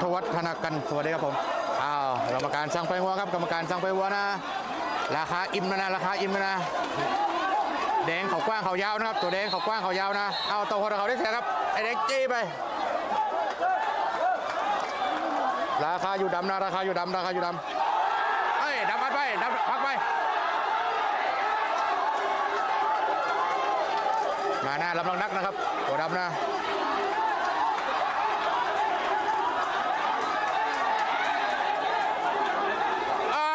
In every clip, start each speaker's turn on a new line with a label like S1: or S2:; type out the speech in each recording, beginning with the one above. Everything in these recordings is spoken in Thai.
S1: ทวัฒน์ธนากันสวัสดีครับผมอ้าวกรรมการสั่งไปหัวครับกรรมการสั่งไปหัวนะ ราคาอิ่มนะนะราคาอิ่มนะแดงเขากว้างเขายาวนะครับ ตัวแดงเขากว้างเขายาวนะเอาตัวคนเขาได้เสียครับไอ้แดงจี้ไป ราคาอยู่ดำนะราคาอยู่ดำราคาอยู่ดำเอ้ยดำพัดไปดำพักไปมาหน้ารับรองนักนะครับตัวดำนะ อ่า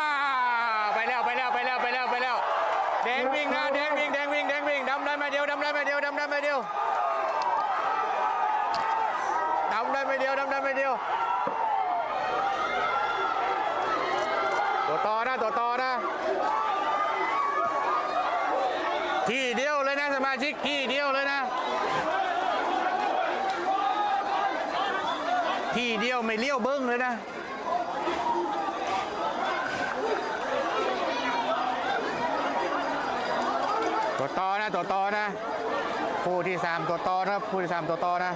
S1: ไปแล้วไปแล้วไปแล้วไปแล้วไปแล้ว แดงวิ่งนะแดงวิ่งแดงวิ่งแดงวิ่งดำได้ไมาเดียวดำได้ไมาเดียวดำได้มาเดียวดำได้ไมาเดียวดำได้มาเดียวตัวต่อนะตัวต่อนะ ที่เดียวเลยนะสมาชิกที่เดียวเลยนะ ที่เดียวไม่เลี้ยวเบิ้งเลยนะ ตัวต่อนะตัวต่อนะคู่ที่สามตัวต่อนะคู่ที่สามตัวต่อนะ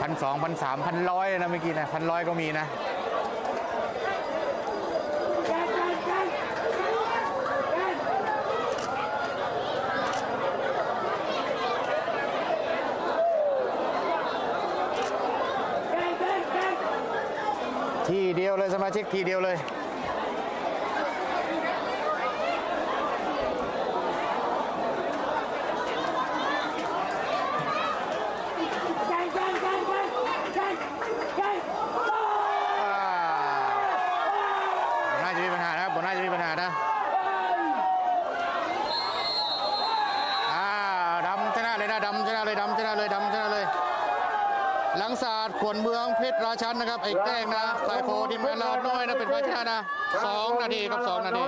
S1: พันสองพันสามพันร้อยนะเมื่อกี้นะพันร้อยก็มีนะทีเดียวเลยสมาชิกทีเดียวเลย
S2: Gang, gang, gang, gang, gang, gang.
S1: อ่าบนน่า จะมีปัญหานะครับบนน่าจะมีปัญหานะอ่าดำชนะเลยนะดำชนะเลยดำชนะเลยดำชนะเลย หลังศาสตร์ขวนเมืองเพชรราชันนะครับไอ้แก้งนะสายโฟทีมงานลาดน้อยนะเป็นฝ่ายชนะนะสองนาทีครับสองนาที